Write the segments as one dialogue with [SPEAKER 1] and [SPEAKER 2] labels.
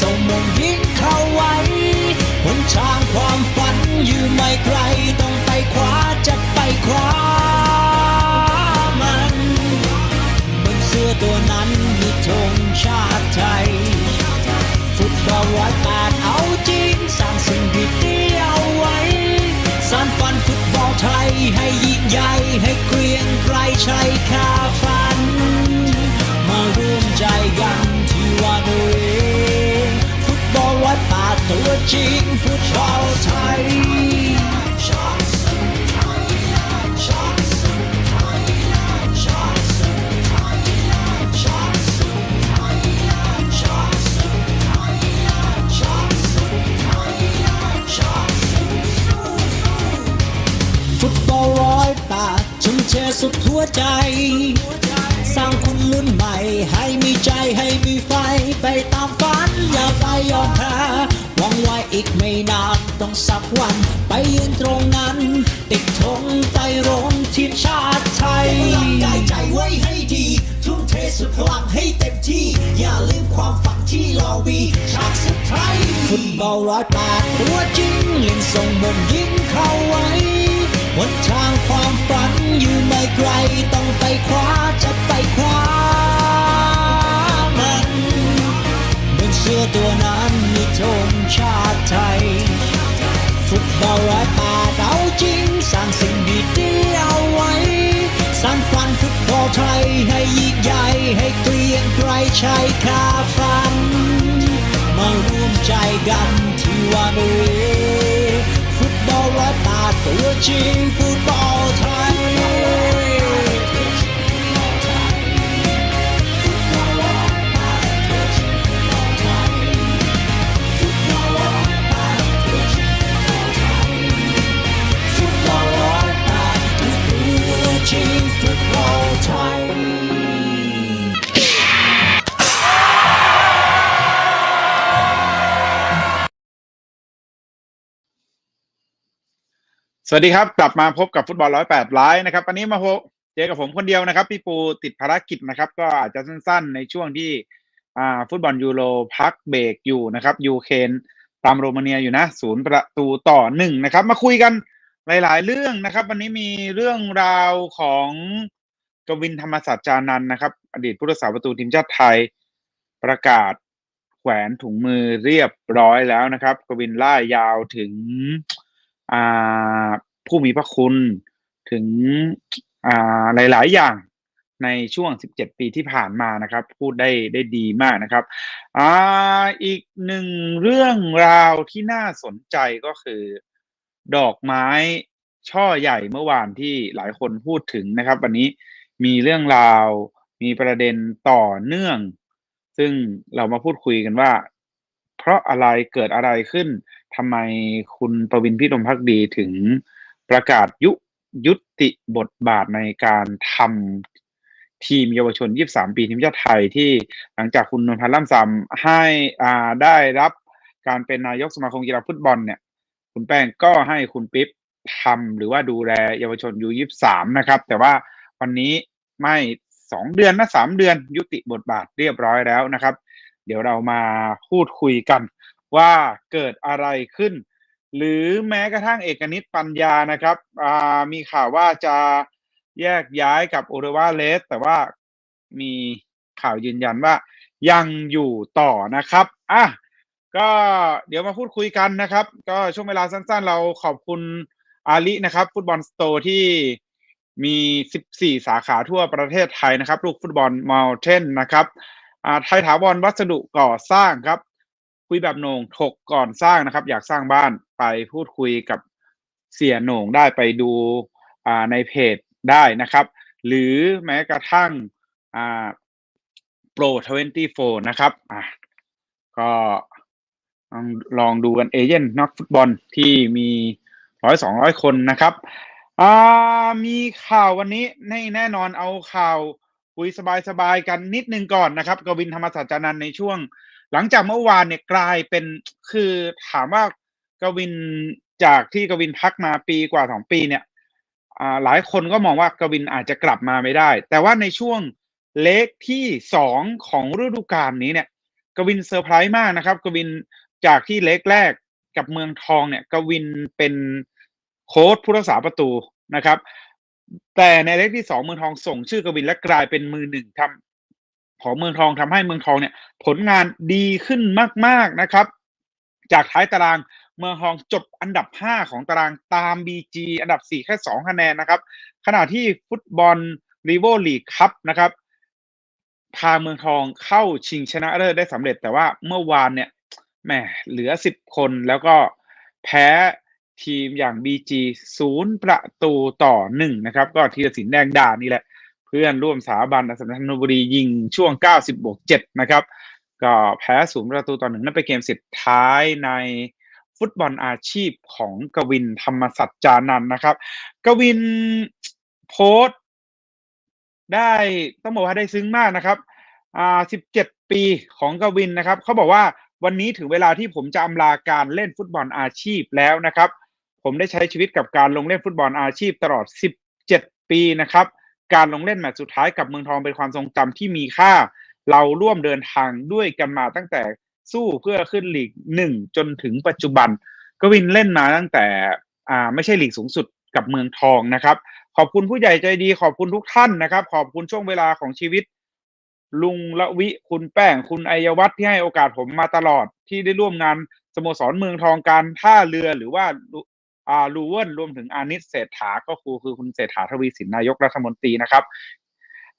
[SPEAKER 1] ส่งมงยิงเข้าไว้หนทางความฝันอยู่ไม่ไกลต้องไปคว้าจะไปคว้ามันบนเสื้อตัวนั้นมีธงชาติไทยฟุตบอลร้อยแปดเอาจริงสร้างสิ่งดีๆเอาไว้สานฝันฟุตบอลไทยให้ยิ่งใหญ่ให้เกรียงไกรชัยคาฝัน มาร่วมใจกัน ตัวจริงฟุตบอลไทย
[SPEAKER 2] ชาติสุดไทย
[SPEAKER 1] ฟุตบอลร้อยแปดชุ่มเทสุดหัวใจ สร้างคนรุ่นใหม่ ให้มีใจให้มีไฟ ไปตามฝัน อย่าไปยอมแพ้ หวังไว้อีกไม่นานต้องสักวัน ไปยืนตรงนั้น ติดธงไตรรงทีมชาติไทย
[SPEAKER 2] พลังกายใจไว้ให้ดี ทุ่มเทสุดพลังให้เต็มที่ อย่าลืมความฝันที่เรามีชาติสุดไทย
[SPEAKER 1] ฟุตบอลร้อยแปดตัวจริงเล่นส่งบงยิงเข้าไว้หนทางความฝันอยู่ไม่ไกล ต้องไปคว้าจะไปคว้า สื้อตัวนั้นมีธงชาติไทย ฟุตบอลร้อยแปดเอาจริง สร้างสิ่งดีๆเอาไว้ สร้างฝันฟุตบอลไทยให้ยิ่งใหญ่ให้เกรียงไกรชัยคาฝัน มาร่วมใจกันที่วันเวฟุตบอลร้อยแปดตัวจริงฟุตบอลไทย
[SPEAKER 3] สวัสดีครับ กลับมาพบกับฟุตบอลร้อยแปดไลฟ์นะครับวันนี้มาพบเจอกับผมคนเดียวนะครับ พี่ปูติดภารกิจนะครับ ก็อาจจะสั้นๆ ในช่วงที่อ่าฟุตบอลยูโรพักเบรกอยู่นะครับยูเครนตามโรมาเนียอยู่นะศูนย์ประตูต่อหนึ่งนะครับ มาคุยกันหลายๆ เรื่องนะครับ วันนี้มีเรื่องราวของกวินธรรมศาสตร์จานันนะครับ อดีตผู้รักษาประตูทีมชาติไทยประกาศแขวนถุงมือเรียบร้อยแล้วนะครับ กวินล่ายาวถึง ผู้มีพระคุณถึงหลาย ๆ อย่างในช่วง 17 ปีที่ผ่านมานะครับ พูดได้ได้ดีมากนะครับออีกหนึ่งเรื่องราวที่น่าสนใจก็คือดอกไม้ช่อใหญ่เมื่อวานที่หลายคนพูดถึงนะครับ วันนี้มีเรื่องราวมีประเด็นต่อเนื่อง ซึ่งเรามาพูดคุยกันว่า ราะอะไรเกิดอะไรขึ้นทำไมคุณประวินพิรมพักดีถึงประกาศยุยุติบทบาทในการทำทีมเยาวชน 23 ปีทีมชาติไทยที่หลังจากคุณนนทพันธ์ล่ำซำให้อ่าได้รับการเป็นนายกสมาคมกีฬาฟุตบอลเนี่ย คุณแป้งก็ให้คุณปิ๊บทำหรือว่าดูแลเยาวชนยูยี่สามนะครับ แต่ว่าวันนี้ไม่สองเดือนนะสามเดือนยุติบทบาทเรียบร้อยแล้วนะครับ เดี๋ยวเรามาพูดคุยกันว่าเกิดอะไรขึ้น หรือแม้กระทั่งเอกนิตปัญญานะครับมีข่าวว่าจะแยกย้ายกับโอเรวาเลสแต่ว่ามีข่าวยืนยันว่ายังอยู่ต่อนะครับอะก็เดี๋ยวมาพูดคุยกันนะครับ ก็ช่วงเวลาสั้นๆ เราขอบคุณอาลินะครับ ฟุตบอลสโตร์ที่มี 14 สาขาทั่วประเทศไทยนะครับ ลูกฟุตบอลม u ลเทนนะครับ ไทยถาวรวัสดุก่อสร้างครับ คุยแบบโหนงถกก่อนสร้างนะครับ อยากสร้างบ้านไปพูดคุยกับเสียโหน่งได้ไปดูอ่าในเพจได้นะครับ หรือแม้กระทั่งอ่าโปร24นะครับอะก็ลองลองดูกันเอเย่นนักฟุตบอลที่มีร้อยสองร้อยคนนะครับอ่ามีข่าววันนี้ในแน่นอนเอาข่าว คุยสบายๆกันนิดนึงก่อนนะครับกวินธรรมศาสตร์จานันในช่วง หลังจากเมื่อวานเนี่ยกลายเป็นคือถามว่ากวินจากที่กวินพักมาปีกว่าสองปีเนี่ยอ่าหลายคนก็มองว่ากวินอาจจะกลับมาไม่ได้ แต่ว่าในช่วงเล็กที่สองของฤดูกาลนี้เนี่ย กวินเซอร์ไพรส์มากนะครับ กวินจากที่เล็กแรกกับเมืองทองเนี่ย กวินเป็นโค้ชผู้รักษาประตูนะครับ แต่ในเล็กที่สองเมืองทองส่งชื่อกวินและกลายเป็นมือหนึ่งทำของเมืองทองทำให้เมืองทองเนี่ย ผลงานดีขึ้นมาก ๆนะครับ จากท้ายตารางเมืองทองจบอันดับ 5 ของตารางตาม BG อันดับ 4 แค่ 2 คะแนนนะครับ ขณะที่ฟุตบอลรีโวลีกคัพนะครับ พาเมืองทองเข้าชิงชนะเลิศได้สำเร็จ แต่ว่าเมื่อวานเนี่ยแหมเหลือ 10 คนแล้วก็แพ้ ทีมอย่าง BG ศูนย์ประตูต่อหนึ่งนะครับ ก็ธีรศิลป์แดงดานี่แหละ เพื่อนร่วมสถาบันอสัมชัญธนบุรียิงช่วง 90บวก7นะครับ ก็แพ้ศูนย์ประตูต่อหนึ่งนั่นเป็นเกมสุดท้ายในฟุตบอลอาชีพของกวินธรรมสัจจานันนะครับ กวินโพสต์ได้ต้องบอกว่าได้ซึ้งมากนะครับอ่า17 ปีของกวินนะครับ เขาบอกว่าวันนี้ถึงเวลาที่ผมจะอำลาการเล่นฟุตบอลอาชีพแล้วนะครับ ผมได้ใช้ชีวิตกับการลงเล่นฟุตบอลอาชีพตลอด 17 ปีนะครับ การลงเล่นแมตช์สุดท้ายกับเมืองทองเป็นความทรงจำที่มีค่า เราร่วมเดินทางด้วยกันมาตั้งแต่สู้เพื่อขึ้นลีกหนึ่งจนถึงปัจจุบัน กวินเล่นมาตั้งแต่อ่าไม่ใช่ลีกสูงสุดกับเมืองทองนะครับ ขอบคุณผู้ใหญ่ใจดีขอบคุณทุกท่านนะครับ ขอบคุณช่วงเวลาของชีวิต ลุงละวิคุณแป้ง คุณอัยวัฒน์ที่ให้โอกาสผมมาตลอดที่ได้ร่วมงานสโมสรเมืองทองการท่าเรือหรือว่า อ่าลูเวิลรวมถึงอานิสเศรษฐาก็คือคือคุณเศรษฐาทวีสินนายกรัฐมนตรีนะครับ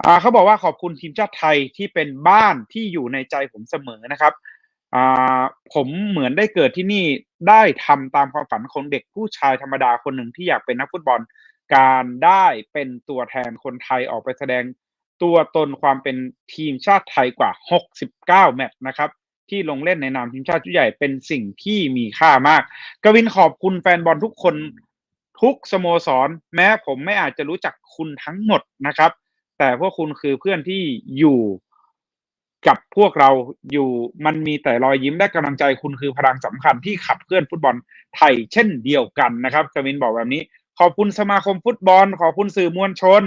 [SPEAKER 3] อ่าเขาบอกว่าขอบคุณทีมชาติไทยที่เป็นบ้านที่อยู่ในใจผมเสมอนะครับอ่าผมเหมือนได้เกิดที่นี่ได้ทำตามความฝันของเด็กผู้ชายธรรมดาคนหนึ่งที่อยากเป็นนักฟุตบอลการได้เป็นตัวแทนคนไทยออกไปแสดงตัวตนความเป็นทีมชาติไทยกว่า 69 แมตช์นะครับ ที่ลงเล่นในนามทีมชาติชุดใหญ่เป็นสิ่งที่มีค่ามาก กวินขอบคุณแฟนบอลทุกคนทุกสโมสร แม้ผมไม่อาจจะรู้จักคุณทั้งหมดนะครับ แต่พวกคุณคือเพื่อนที่อยู่กับพวกเราอยู่มันมีแต่รอยยิ้มและกำลังใจคุณคือพลังสำคัญที่ขับเคลื่อนฟุตบอลไทยเช่นเดียวกันนะครับกวินบอกแบบนี้ ขอบคุณสมาคมฟุตบอล ขอบคุณสื่อมวลชน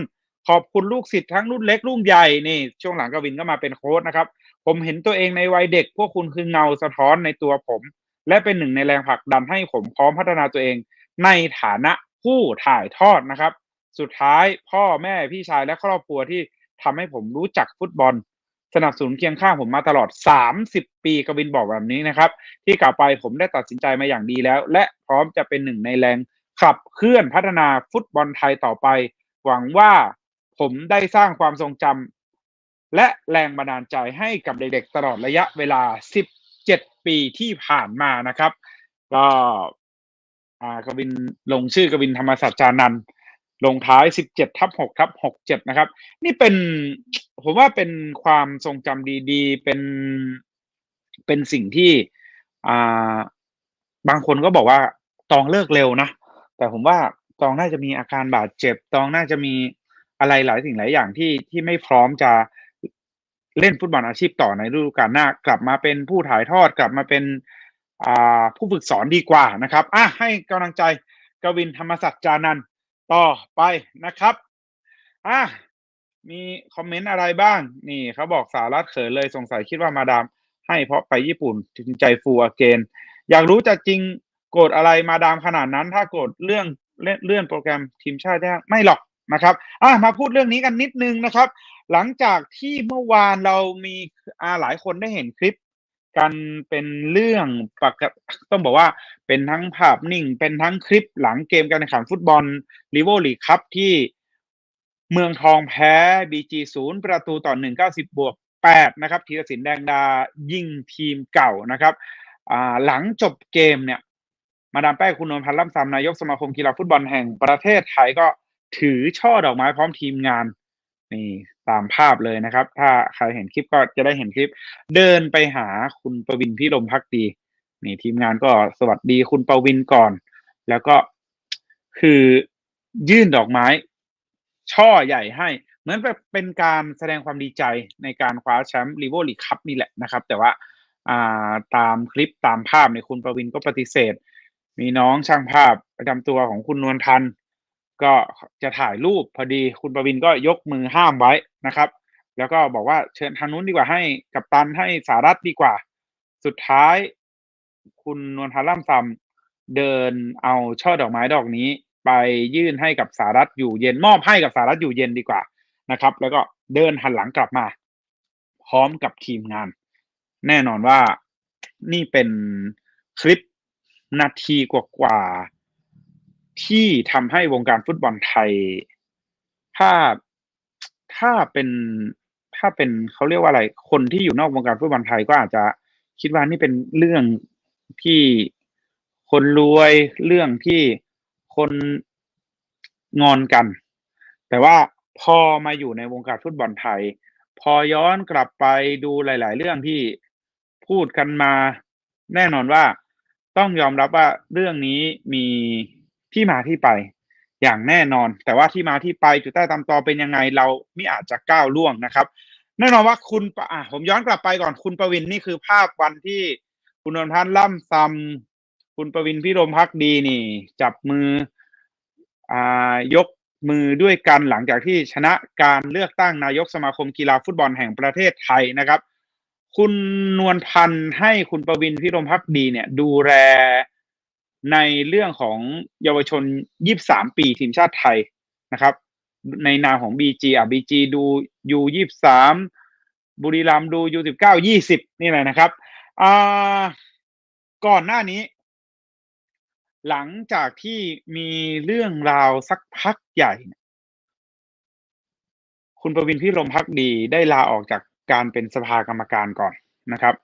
[SPEAKER 3] ขอบคุณลูกศิษย์ทั้งรุ่นเล็กรุ่นใหญ่นี่ช่วงหลังกวินก็มาเป็นโค้ชนะครับ ผมเห็นตัวเองในวัยเด็ก พวกคุณคือเงาสะท้อนในตัวผม และเป็นหนึ่งในแรงผลักดันให้ผมพร้อมพัฒนาตัวเอง ในฐานะผู้ถ่ายทอดนะครับ สุดท้ายพ่อแม่พี่ชายและครอบครัวที่ทำให้ผมรู้จักฟุตบอล สนับสนุนเคียงข้างผมมาตลอด 30 ปีกวินบอกแบบนี้นะครับ ที่กล่าวไปผมได้ตัดสินใจมาอย่างดีแล้ว และพร้อมจะเป็นหนึ่งในแรงขับเคลื่อนพัฒนาฟุตบอลไทยต่อไป หวังว่าผมได้สร้างความทรงจำ และแรงบันดาลใจให้กับเด็กๆ ตลอดระยะเวลา 17 ปีที่ผ่านมานะครับ ก็อากวินลงชื่อกวินธรรมศาสตร์จานันลงท้าย 17ทับ6ทับ67 นะครับ นี่เป็นผมว่าเป็นความทรงจำดีๆ เป็นเป็นสิ่งที่อ่าบางคนก็บอกว่าตองเลิกเร็วนะ แต่ผมว่าตองน่าจะมีอาการบาดเจ็บ ตองน่าจะมีอะไรหลายสิ่งหลายอย่างที่ที่ไม่พร้อมจะ เล่นฟุตบอลอาชีพต่อในฤดูกาลหน้า กลับมาเป็นผู้ถ่ายทอดกลับมาเป็นผู้ฝึกสอนดีกว่านะครับอะให้กำลังใจกวินธรรมศักดิ์จานันท์ต่อไปนะครับอะมีคอมเมนต์อะไรบ้าง นี่เขาบอกสารัตเขินเลยสงสัยคิดว่ามาดาม ให้เพราะไปญี่ปุ่นถึงใจฟูอเกน อยากรู้จะจริงโกรธอะไรมาดามขนาดนั้น ถ้าโกรธเรื่องเลื่อนเลื่อนโปรแกรมทีมชาติได้ไม่หรอก นะครับอะมาพูดเรื่องนี้กันนิดนึงนะครับ หลังจากที่เมื่อวานเรามีอาหลายคนได้เห็นคลิป กันเป็นเรื่องปกติต้องบอกว่าเป็นทั้งภาพนิ่ง เป็นทั้งคลิปหลังเกมการแข่งขันฟุตบอลลีโวลีคัพที่เมืองทองแพ้บีจีศูนย์ประตูต่อหนึ่งเก้าสิบบวกแปดนะครับธีรศิลป์แดงดายิงทีมเก่านะครับอ่าหลังจบเกมเนี่ย มาดามแป้งคุณนวลพันธ์ล่ำซำนายกสมาคมกีฬาฟุตบอลแห่งประเทศไทยก็ ถือช่อดอกไม้พร้อมทีมงานนี่ตามภาพเลยนะครับ ถ้าใครเห็นคลิปก็จะได้เห็นคลิป เดินไปหาคุณประวินพี่ลมพักดีนี่ทีมงานก็สวัสดีคุณประวินก่อน แล้วก็คือยื่นดอกไม้ ช่อใหญ่ให้ เหมือนแบบเป็นการแสดงความดีใจในการคว้าแชมป์ลีโวลีคัพนี่แหละนะครับ แต่ว่าาตามคลิปตามภาพเนี่ยคุณประวินก็ปฏิเสธ มีน้องช่างภาพประจำตัวของคุณนวลพัน ก็จะถ่ายรูปพอดีคุณประวินก็ยกมือห้ามไว้นะครับ แล้วก็บอกว่าเชิญทางนู้นดีกว่าให้กับตันให้สารัตดีกว่า สุดท้าย คุณนวลพันธ์ล่ำซำเดินเอาช่อดอกไม้ดอกนี้ ไปยื่นให้กับสารัตอยู่เย็นมอบให้กับสารัตอยู่เย็นดีกว่านะครับ แล้วก็เดินหันหลังกลับมา พร้อมกับทีมงาน แน่นอนว่านี่เป็นคลิปนาทีกว่า ที่ทำให้วงการฟุตบอลไทย ถ้าถ้าเป็นถ้าเป็นเขาเรียกว่าอะไร คนที่อยู่นอกวงการฟุตบอลไทยก็อาจจะคิดว่านี่เป็นเรื่องที่คนรวยเรื่องที่คนงอนกัน แต่ว่าพอมาอยู่ในวงการฟุตบอลไทย พอย้อนกลับไปดูหลาย ๆ เรื่องที่พูดกันมา แน่นอนว่าต้องยอมรับว่าเรื่องนี้มี ที่มาที่ไปอย่างแน่นอน แต่ว่าที่มาที่ไปจุดใต้ตามตอเป็นยังไงเราไม่อาจจะก้าวล่วงนะครับ แน่นอนว่าคุณปะอะผมย้อนกลับไปก่อนคุณประวินนี่คือภาพวันที่คุณนนท์พันธ์ล่ำซำคุณประวินพิรมพักดีนี่ จับมืออ่ายกมือด้วยกันหลังจากที่ชนะการเลือกตั้งนายกสมาคมกีฬาฟุตบอลแห่งประเทศไทยนะครับ คุณนวลพันธ์ให้คุณประวินพิรมพักดีเนี่ย ดูแล ในเรื่องของเยาวชน 23 ปีทีมชาติไทยนะครับ ในนามของ BG อะ BG ดู U23 บุรีรัมย์ดู U19 20 นี่แหละนะครับอ่าก่อนหน้านี้ หลังจากที่มีเรื่องราวสักพักใหญ่ คุณประวินพิรมพักดีได้ลาออกจากการเป็นสภากรรมการก่อนนะครับ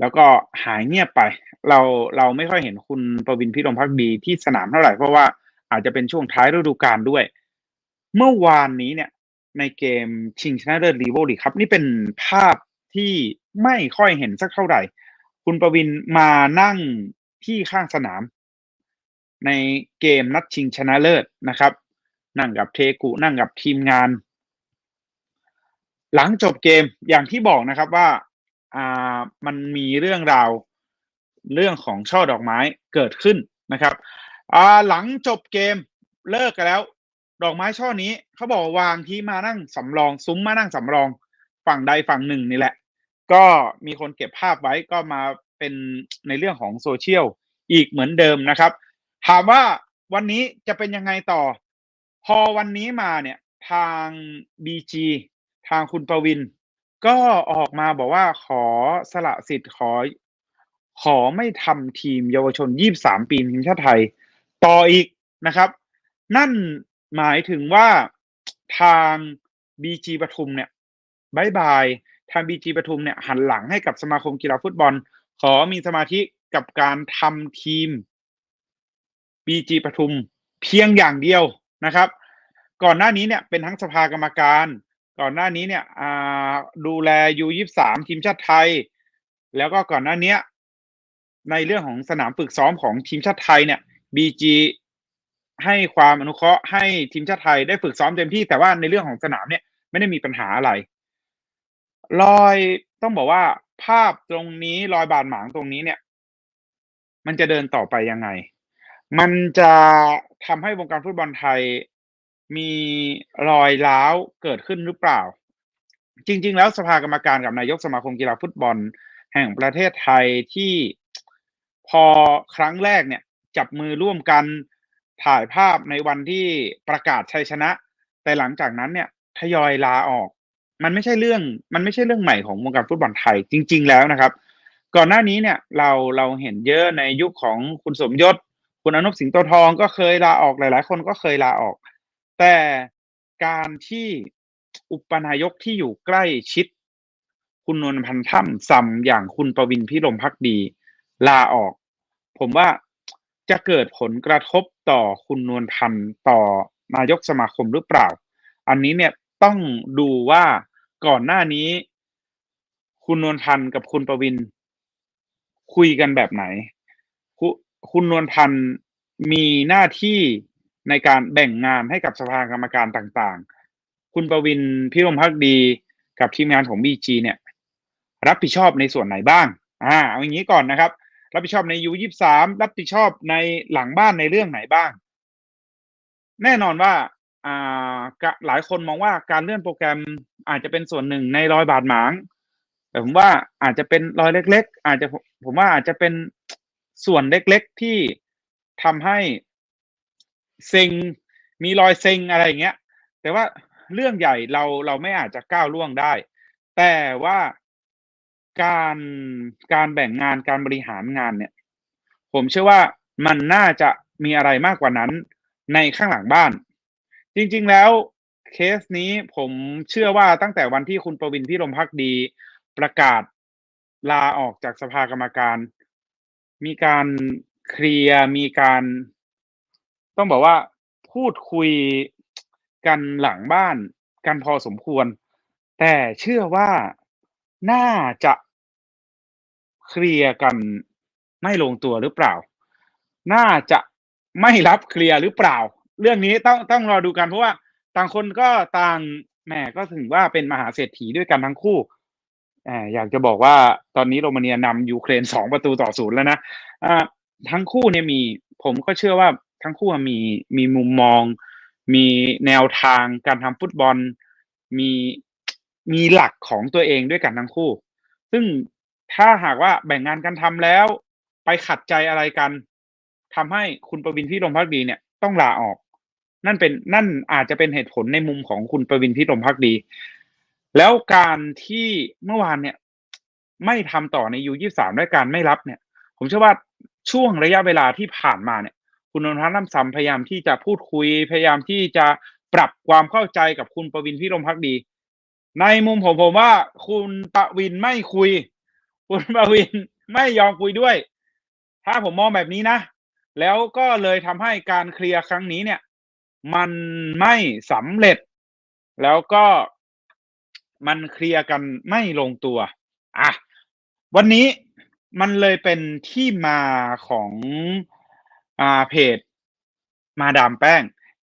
[SPEAKER 3] แล้วก็หายเงียบไป เราเราไม่ค่อยเห็นคุณประวินพิรมพักดีที่สนามเท่าไหร่เพราะว่าอาจจะเป็นช่วงท้ายฤดูกาลด้วย เมื่อวานนี้เนี่ย ในเกมชิงชนะเลิศลีโวลีครับนี่เป็นภาพที่ไม่ค่อยเห็นสักเท่าไหร่ คุณประวินมานั่งที่ข้างสนาม ในเกมนัดชิงชนะเลิศนะครับ นั่งกับเทกุนั่งกับทีมงาน หลังจบเกมอย่างที่บอกนะครับว่า อ่ามันมีเรื่องราวเรื่องของช่อดอกไม้เกิดขึ้นนะครับอ่าหลังจบเกมเลิกกันแล้ว ดอกไม้ช่อนี้เขาบอกวาวางที่มานั่งสำรอง ซุ้มมานั่งสำรองฝั่งใดฝั่งหนึ่งนี่แหละ ก็มีคนเก็บภาพไว้ก็มาเป็นในเรื่องของโซเชียลอีกเหมือนเดิมนะครับ ถามว่าวันนี้จะเป็นยังไงต่อ พอวันนี้มาเนี่ยทาง BG ทางคุณประวิน ก็ออกมาบอกว่า ขอสละสิทธิ์ ขอ ขอไม่ทำทีมเยาวชน 23 ปีทีมชาติไทย ต่ออีกนะครับ นั่นหมายถึงว่าทาง BG ปทุมเนี่ยบายบายทาง BG ปทุมเนี่ยหันหลังให้กับสมาคมกีฬาฟุตบอล ขอมีสมาธิกับการทำทีม BG ปทุมเพียงอย่างเดียวนะครับ ก่อนหน้านี้เนี่ยเป็นทั้งสภากรรมการ ก่อนหน้านี้เนี่ยอ่าดูแล U23 ทีมชาติไทย แล้วก็ก่อนหน้าเนี้ยในเรื่องของสนามฝึกซ้อมของทีมชาติไทยเนี่ย BG ให้ความอนุเคราะห์ให้ทีมชาติไทยได้ฝึกซ้อมเต็มที่แต่ว่าในเรื่องของสนามเนี่ยไม่ได้มีปัญหาอะไร รอยต้องบอกว่าภาพตรงนี้รอยบาดหมางตรงนี้เนี่ย มันจะเดินต่อไปยังไง มันจะทำให้วงการฟุตบอลไทย มีรอยร้าวเกิดขึ้นหรือเปล่า จริง ๆ แล้วสภากรรมการกับนายกสมาคมกีฬาฟุตบอล แห่งประเทศไทยที่พอครั้งแรกเนี่ย จับมือร่วมกันถ่ายภาพในวันที่ประกาศชัยชนะ แต่หลังจากนั้นเนี่ยทยอยลาออก มันไม่ใช่เรื่อง มันไม่ใช่เรื่องใหม่ของวงการฟุตบอลไทยจริง ๆ แล้วนะครับ ก่อนหน้านี้เนี่ยเราเราเห็นเยอะในยุคของคุณสมยศ คุณอนุสิงโตทองก็เคยลาออกหลาย ๆ คนก็เคยลาออก แต่การที่อุปนายกที่อยู่ใกล้ชิด คุณนวลพันธ์ถ้ำซำอย่างคุณประวินพิรมพักดี ลาออก ผมว่าจะเกิดผลกระทบต่อคุณนวลพันธ์ต่อนายกสมาคมหรือเปล่า อันนี้เนี่ยต้องดูว่าก่อนหน้านี้ คุณนวลพันธ์กับคุณประวิน คุยกันแบบไหน คุคุณนวลพันธ์มีหน้าที่ ในการแบ่งงานให้กับสภากรรมการต่างๆ คุณประวินพิรมพักดีกับทีมงานของบีจีเนี่ย รับผิดชอบในส่วนไหนบ้าง อ่าเอาอย่างนี้ก่อนนะครับ รับผิดชอบในยูยี่สามรับผิดชอบในหลังบ้านในเรื่องไหนบ้าง แน่นอนว่าอ่าหลายคนมองว่าการเลื่อนโปรแกรมอาจจะเป็นส่วนหนึ่งในรอยบาดหมางแต่ผมว่าอาจจะเป็นรอยเล็ก ๆ อาจจะผมว่าอาจจะเป็นส่วนเล็ก ๆที่ทำให้ เซ็งมีรอยเซ็งอะไรอย่างเงี้ย แต่ว่าเรื่องใหญ่เราเราไม่อาจจะก้าวล่วงได้ แต่ว่าการการแบ่งงานการบริหารงานเนี่ย ผมเชื่อว่ามันน่าจะมีอะไรมากกว่านั้นในข้างหลังบ้าน จริง ๆ แล้วเคสนี้ผมเชื่อว่าตั้งแต่วันที่คุณประวินพิรมพักดีประกาศลาออกจากสภากรรมการ มีการเคลียร์มีการ ต้องบอกว่าพูดคุยกันหลังบ้านกันพอสมควร แต่เชื่อว่าน่าจะเคลียร์กันไม่ลงตัวหรือเปล่า น่าจะไม่รับเคลียร์หรือเปล่า เรื่องนี้ต้องต้องรอดูกันเพราะว่าต่างคนก็ต่างแหมก็ถึงว่าเป็นมหาเศรษฐีด้วยกันทั้งคู่แหมอยากจะบอกว่าตอนนี้โรมาเนียนำยูเครนสองประตูต่อศูนย์แล้วนะอ่าทั้งคู่เนี่ยมีผมก็เชื่อว่า ทั้งคู่มีมีมุมมอง มีแนวทางการทำฟุตบอล มีมีหลักของตัวเองด้วยกันทั้งคู่ ซึ่งถ้าหากว่าแบ่งงานกันทำแล้ว ไปขัดใจอะไรกันทำให้คุณประวินพิรมพักดีเนี่ยต้องลาออก นั่นเป็นนั่นอาจจะเป็นเหตุผลในมุมของคุณประวินพิรมพักดี แล้วการที่เมื่อวานเนี่ยไม่ทำต่อในยูยี่สามด้วยการไม่รับเนี่ย ผมเชื่อว่าช่วงระยะเวลาที่ผ่านมาเนี่ย คุณนนทน้ำซ้ำพยายามที่จะพูดคุย พยายามที่จะปรับความเข้าใจกับคุณประวินพิรมพักดี ในมุมผมผมว่า คุณประวินไม่คุย คุณประวินไม่ยอมคุยด้วย ถ้าผมมองแบบนี้นะ แล้วก็เลยทำให้การเคลียร์ครั้งนี้เนี่ย มันไม่สำเร็จ แล้วก็มันเคลียร์กันไม่ลงตัว อะ วันนี้มันเลยเป็นที่มาของ อ่าเพจ มาดามแป้ง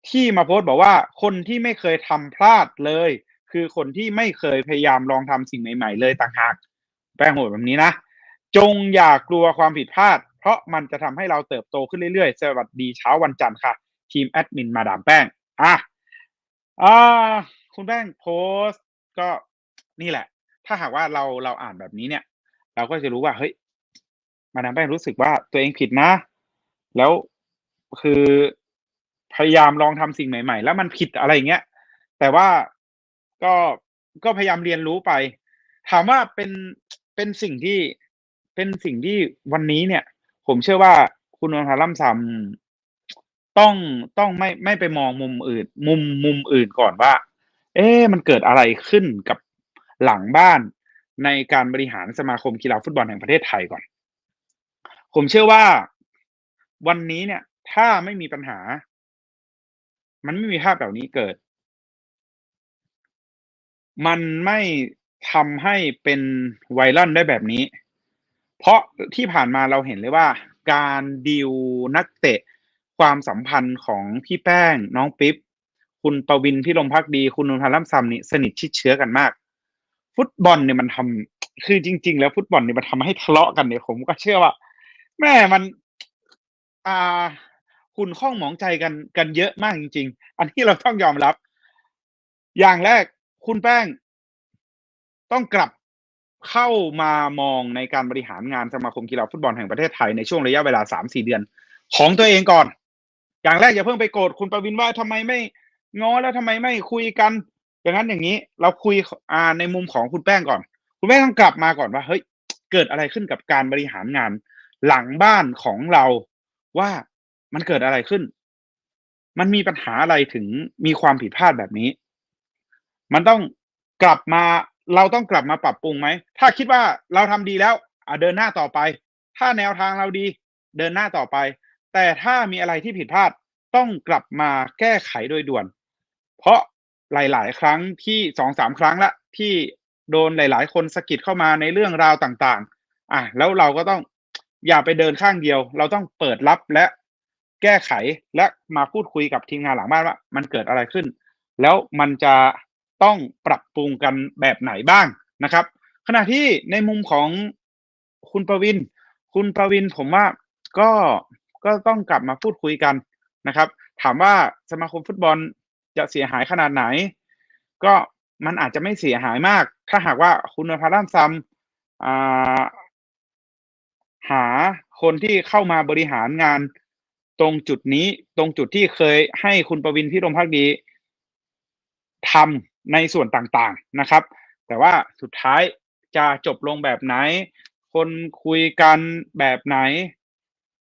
[SPEAKER 3] ที่มาโพสต์บอกว่าคนที่ไม่เคยทำพลาดเลย คือคนที่ไม่เคยพยายามลองทำสิ่งใหม่ๆ เลยต่างหากแป้งโหดแบบนี้นะ จงอย่ากลัวความผิดพลาด เพราะมันจะทำให้เราเติบโตขึ้นเรื่อยๆ สวัสดีเช้าวันจันทร์ค่ะ ทีมแอดมินมาดามแป้งอะอ่าคุณแป้งโพสต์ก็นี่แหละ ถ้าหากว่าเราเราอ่านแบบนี้เนี่ย เราก็จะรู้ว่าเฮ้ยมาดามแป้งรู้สึกว่าตัวเองผิดนะ แล้วคือพยายามลองทำสิ่งใหม่ ๆ แล้วมันผิดอะไรอย่างเงี้ย แต่ว่าก็ก็พยายามเรียนรู้ไป ถามว่าเป็นเป็นสิ่งที่เป็นสิ่งที่วันนี้เนี่ย ผมเชื่อว่าคุณนนทล่ำซำต้องต้องไม่ไม่ไปมองมุมอื่น มุมมุมอื่นก่อนว่า เอ๊ะมันเกิดอะไรขึ้นกับหลังบ้านในการบริหารสมาคมกีฬาฟุตบอลแห่งประเทศไทยก่อน ผมเชื่อว่า วันนี้เนี่ย ถ้าไม่มีปัญหา มันไม่มีภาพเหล่านี้เกิด มันไม่ทำให้เป็นไวรัลได้แบบนี้ เพราะที่ผ่านมาเราเห็นเลยว่า การดีลนักเตะความสัมพันธ์ของพี่แป้ง น้องปิ๊บคุณประวินพิรมพักดี คุณนนทล่ำซำนี่สนิทชิดเชื้อกันมาก ฟุตบอลเนี่ยมันทำคือจริง ๆ แล้วฟุตบอลเนี่ยมันทำให้ทะเลาะกันเนี่ยผมก็เชื่อว่า แม่มัน อ่า คุณข้องหมองใจกันกันเยอะมากจริง ๆ อันนี้เราต้องยอมรับ อย่างแรกคุณแป้ง ต้องกลับเข้ามามองในการบริหารงานสมาคมกีฬาฟุตบอลแห่งประเทศไทยในช่วงระยะเวลาสามสี่เดือน ของตัวเองก่อน อย่างแรกอย่าเพิ่งไปโกรธคุณประวินว่าทำไมไม่ง้อแล้วทำไมไม่คุยกัน อย่างนั้นอย่างนี้ เราคุยอ่าในมุมของคุณแป้งก่อน คุณแป้งต้องกลับมาก่อนว่าเฮ้ยเกิดอะไรขึ้นกับการบริหารงานหลังบ้านของเรา ว่ามันเกิดอะไรขึ้น มันมีปัญหาอะไรถึงมีความผิดพลาดแบบนี้ มันต้องกลับมาเราต้องกลับมาปรับปรุงไหม ถ้าคิดว่าเราทำดีแล้วอะเดินหน้าต่อไป ถ้าแนวทางเราดี เดินหน้าต่อไป แต่ถ้ามีอะไรที่ผิดพลาดต้องกลับมาแก้ไขโดยด่วน เพราะหลาย ๆ ครั้งที่สองสามครั้งละที่โดนหลาย ๆ คนสะกิดเข้ามาในเรื่องราวต่าง ๆ อะแล้วเราก็ต้อง อย่าไปเดินข้างเดียว เราต้องเปิดรับและแก้ไขและมาพูดคุยกับทีมงานหลังบ้านว่า มันเกิดอะไรขึ้น แล้วมันจะต้องปรับปรุงกันแบบไหนบ้างนะครับ ขณะที่ในมุมของคุณประวิน คุณประวินผมว่าก็ก็ต้องกลับมาพูดคุยกันนะครับ ถามว่าสมาคมฟุตบอลจะเสียหายขนาดไหน ก็มันอาจจะไม่เสียหายมาก ถ้าหากว่าคุณนพรัตน์ซัมอ่า หาคนที่เข้ามาบริหารงานตรงจุดนี้ตรงจุดที่เคยให้คุณประวินพิรมพักดีทำในส่วนต่างๆนะครับ แต่ว่าสุดท้ายจะจบลงแบบไหน คนคุยกันแบบไหน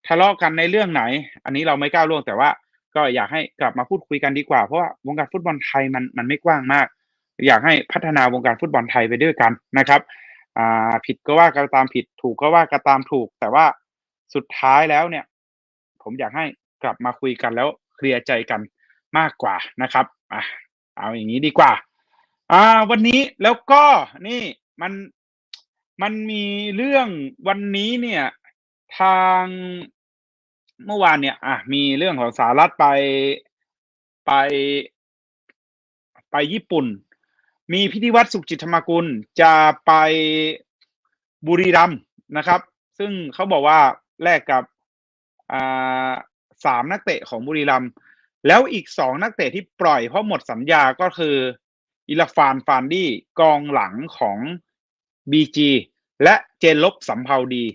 [SPEAKER 3] ทะเลาะกันในเรื่องไหน อันนี้เราไม่ก้าวล่วงแต่ว่าก็อยากให้กลับมาพูดคุยกันดีกว่า เพราะว่าวงการฟุตบอลไทยมันมันไม่กว้างมาก อยากให้พัฒนาวงการฟุตบอลไทยไปด้วยกันนะครับ อ่าผิดก็ว่ากันตามผิดถูกก็ว่ากันตามถูก แต่ว่าสุดท้ายแล้วเนี่ย ผมอยากให้กลับมาคุยกันแล้วเคลียร์ใจกันมากกว่านะครับอะเอาอย่างนี้ดีกว่า อ่า วันนี้แล้วก็นี่มันมันมีเรื่องวันนี้เนี่ย ทางเมื่อวานเนี่ย อะมีเรื่องของสหรัฐไปไปไปญี่ปุ่น มีพิธีวัตรสุขจิตธรรมกุลจะไปบุรีรัมนะครับ ซึ่งเขาบอกว่าแลกกับสามนักเตะของบุรีรัมแล้วอีกสองนักเตะที่ปล่อยเพราะหมดสัญญาก็คืออิลฟานฟานดี้กองหลังของ BG และเจนลบสำเภาดี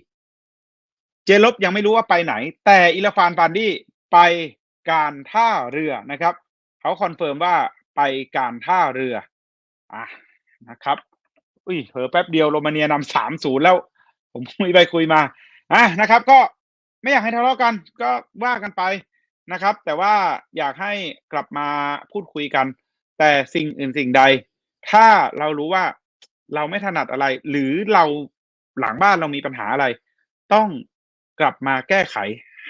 [SPEAKER 3] เจนลบยังไม่รู้ว่าไปไหน แต่อิลฟานฟานดี้ไปการท่าเรือนะครับ เขาคอนเฟิร์มว่าไปการท่าเรือ อะนะครับอุ้ยเผลอแป๊บเดียวโรมาเนียนำสามศูนย์แล้ว ผมคุยไปคุยมาอะนะครับ ก็ไม่อยากให้ทะเลาะกัน ก็ว่ากันไปนะครับ แต่ว่าอยากให้กลับมาพูดคุยกัน แต่สิ่งอื่นสิ่งใด ถ้าเรารู้ว่าเราไม่ถนัดอะไร หรือเราหลังบ้านเรามีปัญหาอะไร ต้องกลับมาแก้ไข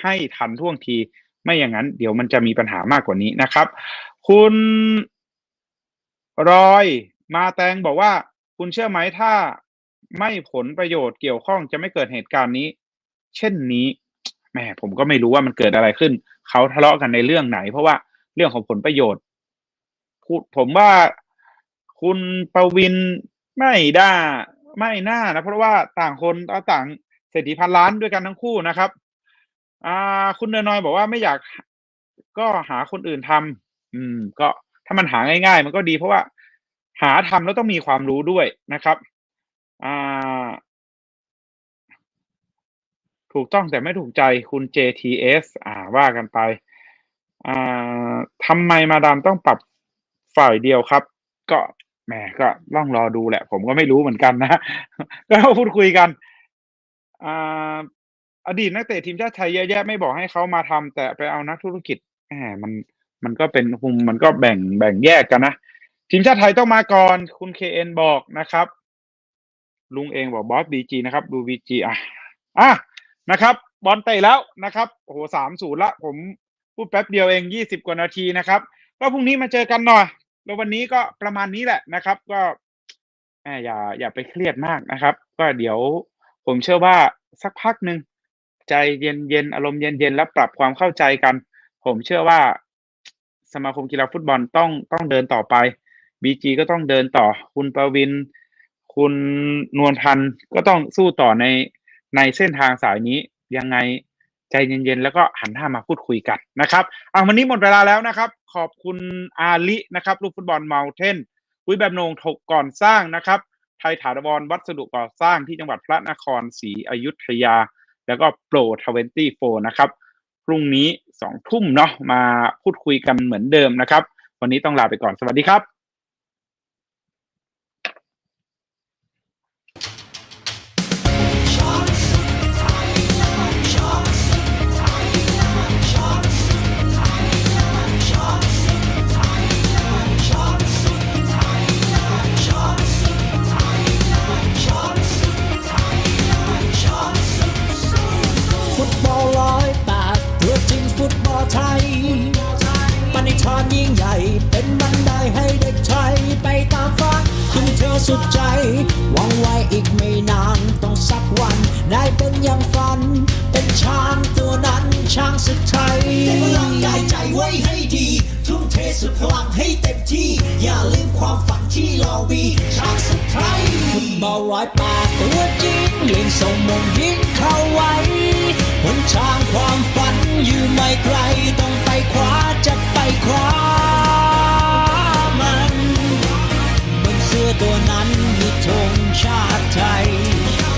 [SPEAKER 3] ให้ทันท่วงที ไม่อย่างนั้น เดี๋ยวมันจะมีปัญหามากกว่านี้นะครับ คุณ รอยมาแตงบอกว่า คุณเชื่อไหมถ้าไม่ผลประโยชน์เกี่ยวข้องจะไม่เกิดเหตุการณ์นี้ เช่นนี้แหมผมก็ไม่รู้ว่ามันเกิดอะไรขึ้น เขาทะเลาะกันในเรื่องไหน เพราะว่าเรื่องของผลประโยชน์พูดผมว่าคุณประวินไม่ได้ไม่น่านะ เพราะว่าต่างคนต่างเศรษฐีพันล้านด้วยกันทั้งคู่นะครับ อ่า คุณเนยน้อยบอกว่าไม่อยากก็หาคนอื่นทำอืม ก็ ถ้ามันหาง่ายๆ มันก็ดีเพราะว่า หาทำแล้วต้องมีความรู้ด้วยนะครับอ่าถูกต้องแต่ไม่ถูกใจคุณ JTS อ่าว่ากันไปอ่าทำไมมาดามต้องปรับฝ่ายเดียวครับ ก็แหมก็ต้องรอดูแหละ ผมก็ไม่รู้เหมือนกันนะก็พูดคุยกันอ่าอดีตนักเตะทีมชาติไทยเยอะแยะไม่บอกให้เขามาทำแต่ไปเอานักธุรกิจแหมมัน มันก็เป็นมุมมันก็แบ่งแบ่งแยกกันนะ ทีมชาติไทยต้องมาก่อน คุณเคเอ็นบอกนะครับ ลุงเองบอกบอสบีจีนะครับ ดูบีจีอะอะนะครับ บอลเตะแล้วนะครับโอ้โหสามศูนย์ละ ผมพูดแป๊บเดียวเองยี่สิบกว่านาทีนะครับ ก็พรุ่งนี้มาเจอกันหน่อย แล้ววันนี้ก็ประมาณนี้แหละนะครับ ก็แหมอย่าอย่าไปเครียดมากนะครับ ก็เดี๋ยวผมเชื่อว่าสักพักหนึ่งใจเย็นๆอารมณ์เย็นๆแล้วปรับความเข้าใจกัน ผมเชื่อว่า สมาคมกีฬาฟุตบอลต้องต้องเดินต่อไปบีจีก็ต้องเดินต่อ คุณประวิน คุณนวลพันธ์ก็ต้องสู้ต่อในในเส้นทางสายนี้ยังไงใจเย็นๆ แล้วก็หันหน้ามาพูดคุยกันนะครับเอะวันนี้หมดเวลาแล้วนะครับ ขอบคุณอาลินะครับ ลูกฟุตบอลเมาเทนคุยแบบนงถกก่อนสร้างนะครับ ไทยถาวรวัสดุก่อสร้างที่จังหวัดพระนครศรีอยุธยา แล้วก็โปรทเวนตี้โฟนะครับ พรุ่งนี้สองทุ่มเนาะมาพูดคุยกันเหมือนเดิมนะครับ วันนี้ต้องลาไปก่อนสวัสดีครับ
[SPEAKER 1] อีกไม่นานต้องสักวันได้เป็นอย่างฝัน เป็นช้างตัวนั้นช้างสุดไทย
[SPEAKER 2] เก็บพลังกายใจไว้ให้ดี ทุ่มเทสุดพลังให้เต็มที่ อย่าลืมความฝัน
[SPEAKER 1] ที่เรามีช้างสุดไทยฟุตบอลร้อยปดตัวจริงเล่นส่งมงยิ้งเข้าไว้หนทางความฝันอยู่ไม่ไกลต้องไปคว้าจะไปคว้า ชาติไทย